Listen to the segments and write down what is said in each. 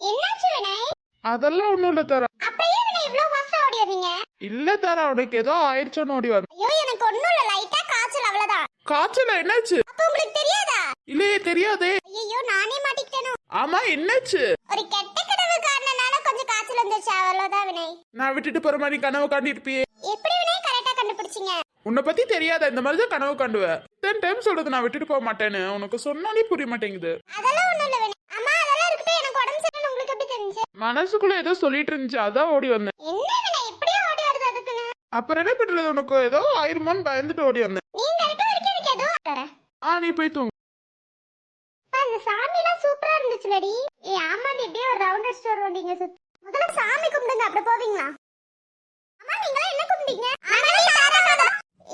என்னாச்சு வினய்? அதெல்லாம் ஒண்ணும் இல்ல தாரா. அப்ப ஏன் வினய் இவ்ளோ ஃபாஸ்டா ஓடி இல்ல தாரா உனக்கு ஏதோ ஆயிடுச்சோன்னு ஓடி வந்த ஐயோ எனக்கு ஒண்ணும் இல்ல. லைட்டா காய்ச்சல் அவ்வளவுதான். காய்ச்சல என்னாச்சு? அப்ப உங்களுக்கு தெரியாதா? இல்லையே தெரியாதே. ஐயோ நானே மாட்டிக்கிட்டேனோ? ஆமா என்னாச்சு? ஒரு கெட்ட கனவு காரணனால கொஞ்சம் காய்ச்சல் வந்துருச்சு. அவ்வளவுதான் வினய். நான் விட்டுட்டு போற மாதிரி கனவு காண்டிருப்பியே எப்படி வினய் கரெக்டா கண்டுபிடிச்சீங்க? உன்னை பத்தி தெரியாத? இந்த மாதிரி தான் கனவு காண்டுவேன் டைம் சொல்றது நான் விட்டுட்டு போக மாட்டேன்னு. உனக்கு சொன்னாலே புரிய மாட்டேங்குது. அதெல்லாம் ஒண்ணும் இல்ல வினய் அம்மா அதெல்லாம் இருக்கட்டும் எனக்கு உடம்பு சரியில்லை உங்களுக்கு எப்படி தெரிஞ்சு மனசுக்குள்ள ஏதோ சொல்லிட்டு இருந்துச்சு அதான் ஓடி வந்தேன். அப்புறம் என்ன பண்றது உனக்கு? ஏதோ ஆயிருமோன்னு பயந்துட்டு ஓடி வந்தேன். ஆ நீ போய் தூங்கு. அந்த சாமி எல்லாம் சூப்பரா இருந்துச்சுலடி. ஏ ஆமாடி இப்படியே ஒரு ரவுண்ட் அடிச்சுட்டு வருவீங்க முதல்ல சாமி கும்பிடுங்க அப்படி போவீங்களா? அம்மா நீங்க என்ன கும்பிட்டீங்க?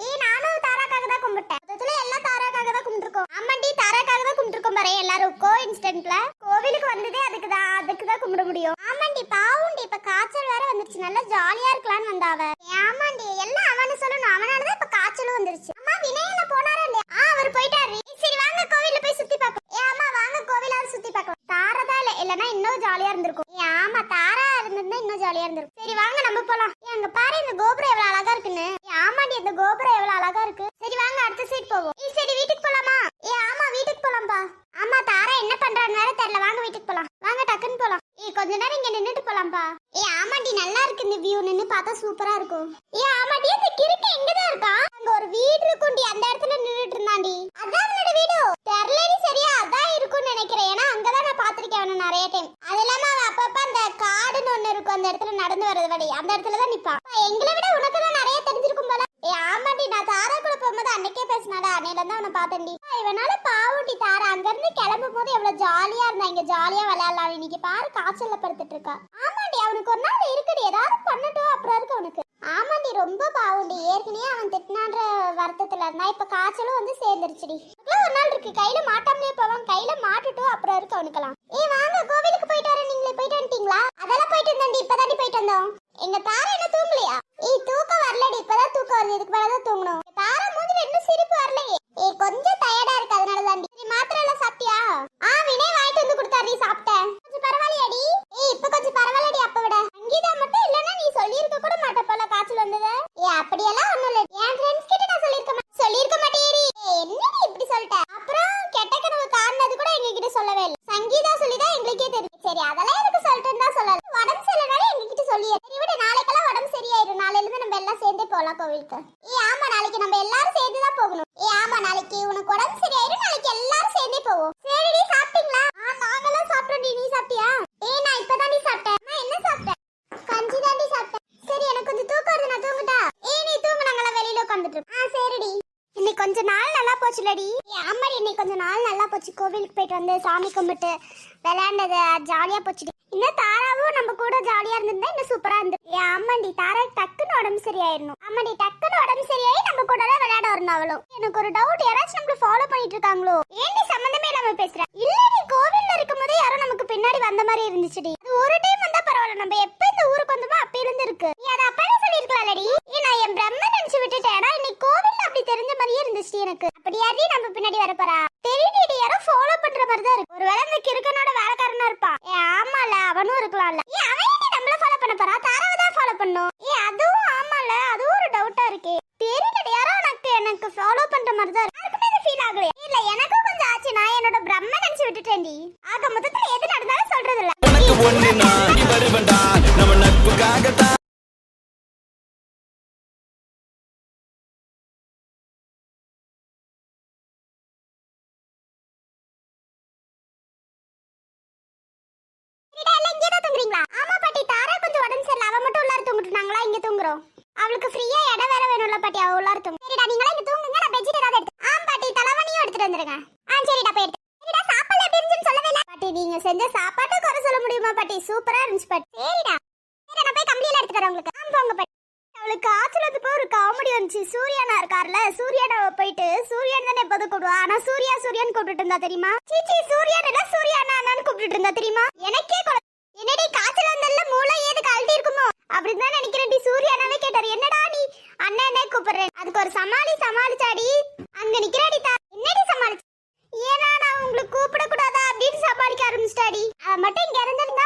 ஏ நானும் தாராக்காக தான் கும்பிட்டேன். மொத்தத்துல எல்லாம் தாராக்காக தான் கும்பிட்டுருக்கோம். ஆமாடி தாராக்காக தான் கும்பிட்டுருக்கோம் பாரு எல்லாரும். கோ இன்ஸ்டன்ட்ல கோவிலுக்கு வந்ததே அதுக்கு தான் அதுக்கு தான் கும்பிட முடியும். ஆமாண்டி பாவுண்டி. இப்ப காய்ச்சல் வேற வந்துருச்சு. நல்லா ஜாலியா இருக்கலாம்னு வந்தாவ ஆமாண்டி. எல்லாம் அவனு சொல்லணும். அவனாலதான் இப்ப காய்ச்சலும் வந்துருச்சு. அம்மா வினயன போனாரா இல்லையா? ஆ அவர் போயிட்டாரு. சரி வாங்க கோவில்ல போய் சுத்தி பார்க்கலாம் ஏ ஆமா வாங்க கோவிலாவது சுத்தி பார்க்கலாம். தாரதா இல்ல இல்லனா இன்னும் ஜாலியா இருந்திருக்கும். ஏ ஆமா தாரா இருந்திருந்தா இன்னும் ஜாலியா இருந்திருக்கும். சரி வாங்க நம்ம போலாம். அங்க பாரு இந்த கோபுரம் எவ்வளவு அழகா இருக்குன்னு. ஏ, ஆமாடி இந்த கோபுரம் எவ்வளவு அழகா இருக்கு. சரி வாங்க அடுத்த சைடு போவோம். சரி வீட்டுக்கு போலாமா ஏ ஆமா வீட்டுக்கு போலாம்பா ஆமா தாரா என்ன பண்றான்னு வேற தெரியல வாங்க வீட்டுக்கு போலாம் வாங்க டக்குன்னு போலாம் ஏய் கொஞ்ச நேரம் இங்க நின்னுட்டு போலாம்பா ஏ ஆமாடி நல்லா இருக்கு இந்த வியூ நின்னு பார்த்தா சூப்பரா இருக்கும். ஏ ஆமாடி இந்த கிறுக்கு எங்கதான் இருக்கா? அங்க ஒரு வீடு இருக்கும்டி அந்த இடத்துல நின்னுட்டு இருந்தாண்டி அதான் அவனோட வீடு. தெரியலடி சரியா அதான் இருக்கும்னு நினைக்கிறேன். ஏன்னா அங்கதான் நான் பாத்திருக்கேன் அவனை நிறைய டைம் அது இல்லாம அவன் அப்பப்ப அந்த காடுன்னு ஒண்ணு இருக்கும் அந்த இடத்துல நடந்து வர்றது வழி. அந்த இடத்துல தான் நிப்பான். எங்களை விட உனக்கு தான் நிறைய தெரிஞ்சிருக்கும் போல. ஏ ஆமாடி நான் தாரா கூட போகும்போது அன்னைக்கே பேசினாடா. அன்னையில தான் அவனை பார்த்தேன்டி. இவனால பாவண்டி தாரா. அங்க இருந்து கிளம்பும் போது எவ்வளவு ஜாலியா இருந்தா இங்க ஜாலியா விளையாடலாம். இன்னைக்கு பாரு காய்ச்சல்ல படுத்துட்டு இருக்கா. ஆமாண்டி அவனுக்கு ஒரு நாள் இருக்குடி. ஏதாவது பண்ணட்டும் அப்புறம் இருக்கு அவனுக்கு. ஆமாண்டி ரொம்ப பாவண்டி. ஏற்கனவே அவன் திட்டினான்ற வருத்தத்துல இருந்தா இப்ப காய்ச்சலும் வந்து சேர்ந்துருச்சுடி. ஒரு நாள் இருக்கு. கையில மாட்டாமலே போவான். கையில மாட்டுட்டும் அப்புறம் இருக்கு அவனுக்கெல்லாம். ஏய் வாங்க கோவிலுக்கு போயிட்டு வரேன். நீங்களே போயிட்டு வந்துட்டீங்களா? அதெல்லாம் போயிட்டு வந்தோண்டி இப்பதாண்டி போயிட்டு வந்தோம். எங்க தாரா என்ன தூங்கலையா ஏய் தூக்கம் வரலடி இப்பதான் தூக்கம் வருது இதுக்கு மேலதான் தூங்கணும் எங்க தாரா மூஞ்சில இன்னும் சிரிப்பு வரலையே ஏய் கொஞ்சம் டயர்டா இருக்கு அதனால தாண்டி சரி மாத்திரை எல்லாம் சாப்பிட்டியா ஆ வினய் வாங்கிட்டு வந்து கொடுத்தாரு நீ சாப்பிட்ட கொஞ்சம் பரவாயில்லையாடி ஏய் இப்ப கொஞ்சம் பரவாயில்லடி அப்ப விட சங்கீதா மட்டும் இல்லனா நீ சொல்லியிருக்க கூட மாட்ட போல காய்ச்சல் வந்தது ஏய் அப்படியெல்லாம் ஒண்ணும் இல்ல என் ஃப்ரெண்ட்ஸ் கிட்ட நான் சொல்லியிருக்க மாட்டேன் சொல்லியிருக்க மாட்டேரி ஏய் என்னடி இப்படி சொல்லிட்ட அப்புறம் கெட்ட கனவு காரணது கூட எங்க கிட்ட சொல்லவே இல்லை சங்கீதா சொல்லிதான் எங்களுக்கே தெரியும் சரி அதெல்லாம் எனக்கு சொல்லிட்டு தான் சொல்லல உடம்பு சரியில்லைனாலும் எங்க கிட்ட சொல்லியே சரி விடு நாளைக்கெல்லாம் உடம்பு சரியாயிரும் நாளையில இருந்து நம்ம எல்லாம் சேர்ந்தே போலாம் ஏ ஆமா நாளைக்கு நம்ம எல்லாரும் சேர்ந்து தான் போகணும். ஏ ஆமா நாளைக்கு உனக்கு உடம்பு சரியாயிரும். நாளைக்கு எல்லாரும் சேர்ந்தே போவோம். சரிடி சாப்பிட்டீங்களா? ஆ நாங்கெல்லாம் சாப்பிட்டோம்டி. நீ சாப்பிட்டியா? ஏ நான் இப்பதாண்டி சாப்பிட்டேன். நான் என்ன சாப்பிட்டேன்? கஞ்சி தாண்டி சாப்பிட்டேன். சரி எனக்கு கொஞ்சம் தூக்கம் வருது. நான் தூங்கட்டா? ஏ நீ தூங்கு. நாங்கெல்லாம் வெளியில உட்காந்துட்டு ஆ சரிடி. இன்னைக்கு கொஞ்ச நாள் நல்லா போச்சுலடி ஆமாடி இன்னைக்கு கொஞ்ச நாள் நல்லா போச்சு. கோவிலுக்கு போயிட்டு வந்து சாமி கும்பிட்டு விளையாண்டது ஜாலியா போச்சுடி. இன்னும் தாராவும் நம்ம கூட ஜாலியா இருந்திருந்தா இன்னும் சூப்பரா இருந்திருக்கு ஏன் ஆமாண்டி தாரா டக்குன்னு உடம்பு சரியாயிடணும். ஆமாண்டி டக்குன்னு உடம்பு சரியாயி நம்ம கூட தான் விளையாட வரணும் அவளும். எனக்கு ஒரு டவுட் யாராச்சும் நம்மள ஃபாலோ பண்ணிட்டு இருக்காங்களோ? ஏன்டி சம்பந்தமே இல்லாம பேசுற? இல்லடி கோவில்ல இருக்கும்போது யாரோ நமக்கு பின்னாடி வந்த மாதிரி இருந்துச்சுடி. அது ஒரு டைம் வந்தா பரவாயில்ல நம்ம எப்ப இந்த ஊருக்கு வந்தோமோ அப்ப இருந்து இருக்கு நீ அதை அப்பவே சொல்லிருக்கலாம்லடி நான் என் பிரம்ம நினைச்சு விட்டுட்டேன். இன்னைக்கு கோவில்ல அப்படி தெரிஞ்ச மாதிரியே இருந்துச்சு எனக்கு. அப்படியாடி நம்ம பின்னாடி வரப்போறா போறா தெரியடி யாரோ ஃபாலோ பண்ற மாதிரி தான் இருக்கு ஒருவேளை இந்த கிறுக்கனோட வேலைக்காரனா இருப்பான் ஏ ஆமால அவனும் இருக்கலாம்ல ஏ அவன் ஏன்டி நம்மள ஃபாலோ பண்ண போறா தாராவை தான் ஃபாலோ பண்ணும் ஏ அதுவும் ஆமால அதுவும் ஒரு டவுட்டா இருக்கு தெரியலடி யாரோ எனக்கு எனக்கு ஃபாலோ பண்ற மாதிரி தான் இருக்கு யாருக்குமே ஃபீல் ஆகலையா இல்ல எனக்கும் கொஞ்சம் ஆச்சு பிரம்ம நினைச்சு விட்டுட்டேன்டி ஆக மொத்தத்துல எது நடந்தாலும் சொல்றது இல்ல உனக்கு ஒண்ணு நான் வருவண்டா நம்ம இங்கே தான்? ஆமா. அவளுக்கு ஃப்ரீயா இடம் வேற வேணும்ல பாட்டி, அவ உள்ளார தூங்கு. சரிடா, நீங்களா இங்க தூங்குங்க, நான் பெட்ஷீட் ஏதாவது எடுத்து- ஆ, பாட்டி, தலைவாணியும் எடுத்துட்டு வந்துருங்க. ஆ, சரிடா, போய் பாட்டி, நீங்க செஞ்ச சாப்பாட்டை குறை சொல்ல முடியுமா பாட்டி? சூப்பரா இருந்துச்சு பாட்டி. சரிடா. சரி, நான் போய் கம்பளியெல்லாம் எடுத்து தரேன் உங்களுக்கு. போங்க பாட்டி. அவளுக்கு காய்ச்சல் போய் ஒரு காமெடி வந்துச்சு சூர்யானா இருக்கார்ல சூர்யானா போயிட்டு சூரியன் தானே எப்போதும் கூப்பிடுவா ஆனா சூர்யா சூரியன் கூப்பிட்டு இருந்தா தெரியுமா சீச்சி சூர்யான் இல்ல சூர்யானா கூப்பிட்டு இருந்தா தெரியுமா எனக்கே என்னடி காய்ச்சல் வந்தல்ல மூளை ஏது கழட்டி இருக்குமோ அப்படின்னு தான் நினைக்கிறேன் டி சூர்யானாவே கேட்டாரு என்னடா நீ அண்ணனே கூப்பிடுறேன் அதுக்கு ஒரு சமாளி சமாளிச்சாடி அங்க நிக்கிறாடி தா என்னடி சமாளிச்சு ஏன்னா நான் உங்களுக்கு கூப்பிட கூடாதா அப்படின்னு சமாளிக்க ஆரம்பிச்சிட்டாடி அவ மட்டும் இங்க இருந்திருந்தா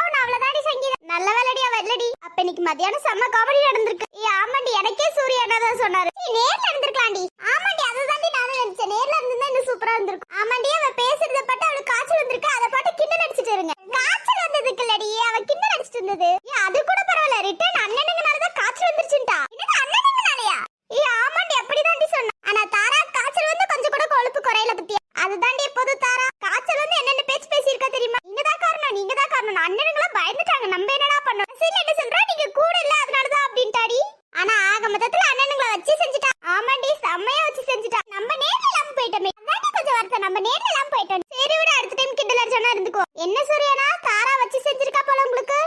நல்ல வேலைடியா வரலடி அப்ப இன்னைக்கு மத்தியானம் செம்ம காமெடி நடந்திருக்கு. ஏ ஆமாண்டி எனக்கே சூர்யா தான் சொன்னாரு. நேர்ல இருந்திருக்கலாம்டி ஆமாண்டி அதுதாண்டி நானும் நினைச்சேன் நேர்ல இருந்திருந்தா இன்னும் சூப்பரா இருந்திருக்கும். ஆமாண்டி அவ பேசுறத பாட்டு அவளுக்கு காய்ச்சல் வந்திருக்கு அதை பாட்டு கிண்டல் அடிச்சிட்டு இருங்க காய்ச்சல் வந்ததுக்கு இல்லடி அவ கிண்டல் அடிச்சிட்டு இருந்தது ஏ அது கூட பரவாயில்ல ரிட்டர்ன் அண்ணனுங்கனால தான் காய்ச்சல் வந்துருச்சுட்டா என்னது அண்ணனுங்கனாலயா ஏ ஆமாண்டி அப்படிதாண்டி சொன்னா ஆனா தாரா காய்ச்சல் வந்து கொஞ்சம் கூட கொழுப்பு குறையல பத்தியா அதுதாண்டி எப்போது தாரா காய்ச்சல் வந்து என்னென்ன பேச்சு பேசியிருக்கா தெரியுமா நீங்க தான் காரணம் நீங்க தான் காரணம் அண்ணனுங்களா பயந்துட்டாங்க நம்ம என்னடா பண்ணோம் சரி என்ன சொல்றா நீங்க கூட இல்ல அதனாலதான் அப்படின்ட்டாடி ஆனா ஆக மொத்தத்துல அண்ணனுங்கள வச்சு செஞ்சுட்டா ஆமாண்டி செம்மையா வச்சு செஞ்சுட்டா நம்ம நேர்ல இல்லாம போயிட்டோமே அதாண்டி கொஞ்சம் வருத்தம் நம்ம நேர்ல இல்லாம போயிட்டோம் சரி விட அடுத்த டைம் கிண்டல் அடிச்சோன்னா இருந்துக்கோ என்ன சூர்யானா தாரா வச்சு செஞ்சிருக்கா போல உங்களுக்கு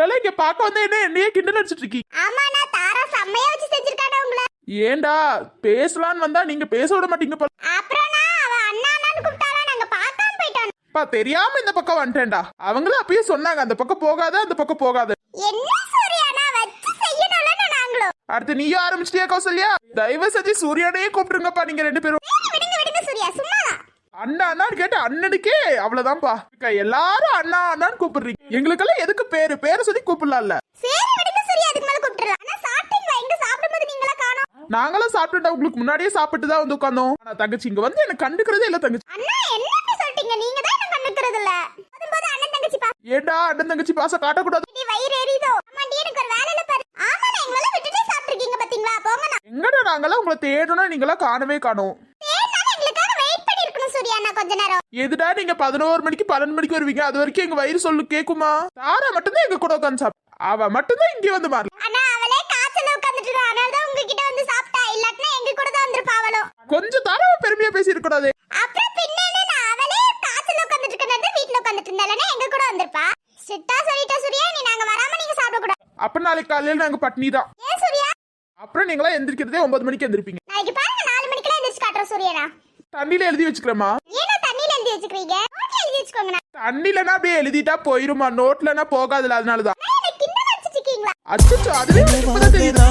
உங்களால இங்க பார்க்க வந்தா என்ன என்னையே கிண்டல் அடிச்சிட்டு இருக்கீங்க ஆமாண்ணா தாரா செம்மையா வச்சு செஞ்சிருக்காடா உங்களை. ஏன்டா பேசலான்னு வந்தா நீங்க பேச விட மாட்டீங்க போல. அப்புறம்னா அவ அண்ணா அண்ணான்னு கூப்பிட்டாளா? நாங்க பார்க்காம போயிட்டோம். பா தெரியாம இந்த பக்கம் வந்துட்டேன்டா. அவங்களும் அப்பயே சொன்னாங்க அந்த பக்கம் போகாத அந்த பக்கம் போகாத. என்ன சூர்யானா? வச்சு செய்யணும்ல நாங்களும் அடுத்து நீயும் ஆரம்பிச்சிட்டியா கௌசல்யா? தயவு செஞ்சு சூர்யானையே கூப்பிட்டுருங்கப்பா நீங்க ரெண்டு பேரும் சரி விடுங்க விடுங்க சூர்யா சும்மாதான் அண்ணா அண்ணான்னு கேட்டு அண்ணனுக்கே அவ்வளவுதான்ப்பா எல்லாரும் அண்ணா அண்ணான்னு கூப்பிடுறீங்க. எங்களுக்கெல்லாம் எதுக்கு பேரு? பேரை சொல்லி கூப்பிடலாம்ல. நீங்களா நாங்களும் சாப்பிட்டுட்டா உங்களுக்கு முன்னாடியே சாப்பிட்டு தான் வந்து உட்காந்தோம். ஆனா தங்கச்சி இங்க வந்து எனக்கு கண்டுக்கிறதே இல்ல தங்கச்சி. அண்ணா என்ன சொல்லிட்டீங்க? நீங்க தான் என்ன கண்டுக்கிறது இல்ல அண்ணன் தங்கச்சி பா ஏண்டா அண்ணன் தங்கச்சி பாசம் காட்டக்கூடாது? இடி வயிறு எரியுதோ? ஆமாண்டி எனக்கு ஒரு பாரு. எங்களால விட்டுட்டே சாப்பிட்டுருக்கீங்க பாத்தீங்களா? போங்கண்ணா. எங்கடா நாங்கெல்லாம் உங்களை தேடணும் நீங்களா காணவே காணோம். கொஞ்ச நேரம். எதுடா நீங்க பதினோரு மணிக்கு பன்னெண்டு மணிக்கு வருவீங்க? அது வரைக்கும் எங்க வயிறு சொல்லு கேக்குமா? தாரா மட்டும்தான் எங்க கூட உட்காந்து சாப்பிட்டு அவ மட்டும்தான் இங்க வந்து மாறல அண்ணா அவளே காய்ச்சல் உட்காந்துட்டு இருக்கா. அதனால தான் உங்ககிட்ட வந்து சாப்பிட்டா. இல்லாட்டினா எங்க கூட தான் வந்திருப்பா அவளும். கொஞ்சம் தாராவை பெருமையா பேசி கூடாது. அப்புறம் பின்ன என்ன அவளே காய்ச்சல் உட்காந்துட்டு இருக்கனது வீட்ல உட்காந்துட்டு இருந்தாலனா எங்க கூட வந்திருப்பா? ஸ்ட்ரிக்ட்டா சொல்லிட்டா சூர்யா. நீ நாங்க வராம நீங்க சாப்பிட கூடாது. அப்ப நாளைக்கு காலையில நாங்க பட்னி தான். ஏன் சூர்யா? அப்புறம் நீங்களா எந்திரிக்கிறதே ஒன்பது மணிக்கு எந்திரிப்பீங்க. நாளைக்கு பாருங்க நாலு மணிக்கெல்லாம் எந்திரிச்சு காட்டுறோம் சூர்யனா. தண்ணியில எழுதி வச்சுக்கிறேமா வச்சுக்கிறீங்க எழுதி தண்ணிலனா அப்படியே எழுதிட்டா போயிருமா? நோட்லனா போகாதுல அடிச்சிட்டு இருக்கீங்களா அச்சோ எனக்கு இப்பதான் தெரியுது.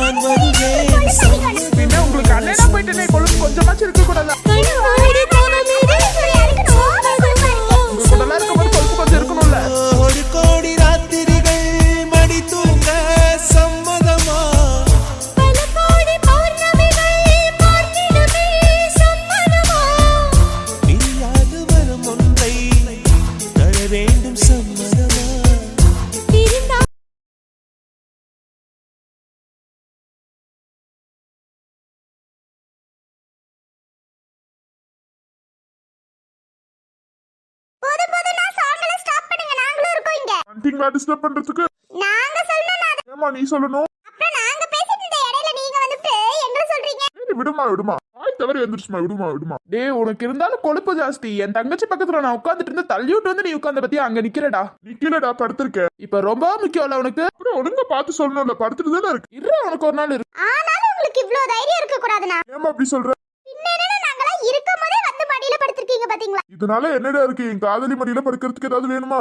பின்ன உங்களுக்கு அண்ணனா போயிட்டு கொழுப்பு கொஞ்சமாச்சும் இருக்க கூடாதா வந்தீங்களா டிஸ்டர்ப் பண்றதுக்கு. நாங்க சொல்லணும் ஏமா நீ சொல்லணும்? அப்புறம் நாங்க பேசிட்டு இருந்த இடையில நீங்க வந்துட்டு எங்களை சொல்றீங்க? சரி, விடுமா விடுமா. ஆய் தவிர எந்திரிச்சுமா விடுமா விடுமா. டேய் உனக்கு இருந்தாலும் கொழுப்பு ஜாஸ்தி. என் தங்கச்சி பக்கத்துல நான் உட்காந்துட்டு இருந்து தள்ளி விட்டு வந்து நீ உட்கார்ந்த பத்தி அங்க நிக்கிறடா. நிக்கலடா படுத்திருக்க. இப்ப ரொம்ப முக்கியம்ல உனக்கு? அப்புறம் ஒழுங்கா பார்த்து சொல்லணும்ல படுத்துட்டு தானே இருக்கு. இரு உனக்கு ஒரு நாள் இருக்கு ஆனாலும் உங்களுக்கு இவ்ளோ தைரியம் இருக்க கூடாதுனா ஏமா அப்படி சொல்ற? இதனால என்னடா இருக்கு? என் காதலி மடியில படுக்கிறதுக்கு ஏதாவது வேணுமா?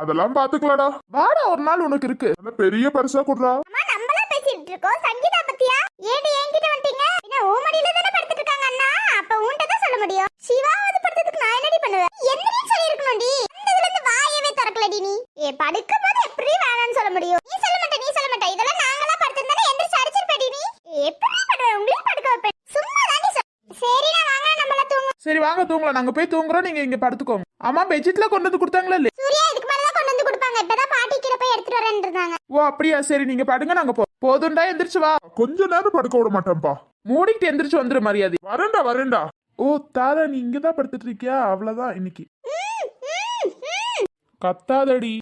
அதெல்லாம் பாத்துக்கலாடா. வாடா ஒரு நாள் உனக்கு இருக்கு. பெரிய பரிசா கொடுறா. அம்மா நம்மளா பேசிட்டு இருக்கோம். சங்கீதா பத்தியா? ஏடி என்கிட்ட வந்துட்டீங்க என்ன ஓ மடியில தானே படுத்துட்டு இருக்காங்க அண்ணா? அப்ப உன்கிட்ட தான் சொல்ல முடியும். சிவாவது படுத்ததுக்கு நான் என்னடி பண்ணுவேன்? என்னடி சொல்லி இருக்கணும்டி அந்த இதுல இருந்து வாயவே திறக்கலடி நீ. ஏ படுக்கும் போது எப்படி வேணாம்னு சொல்ல முடியும்? நீ சொல்ல மாட்டே நீ சொல்ல மாட்டே. இதெல்லாம் நாங்களா படுத்திருந்தானே எந்திரிச்சு அடிச்சிருப்பேடி நீ. எப்படி பண்ணுவேன்? உங்களையும் படுக்க வைப்பேன். சும்மா தாண்டி சரி நான் வாங்க நம்மள தூங்கும் சரி வாங்க தூங்கலாம். நாங்க போய் தூங்குறோம். நீங்க இங்க படுத்துக்கோங்க. அம்மா பெட்ஷீட்ல கொண்டு வந்து கொடுத்தாங்களா இல்ல சூர்யா இதுக்கு மேல தான் கொண்டு வந்து கொடுப்பாங்க இப்பதான் பாட்டி கீழே போய் எடுத்துட்டு வரேன்னு இருந்தாங்க ஓ அப்படியா? சரி நீங்க படுங்க நாங்க போ போதும்டா எந்திரிச்சு வா. கொஞ்ச நேரம் படுக்க விட மாட்டேன்ப்பா. மூடிக்கிட்டு எந்திரிச்சு வந்துரு மரியாதை. வரேன்டா வரேன்டா. ஓ தாரா நீ இங்கதான் படுத்துட்டு இருக்கியா? அவ்வளவுதான் இன்னைக்கு. கத்தாதடி.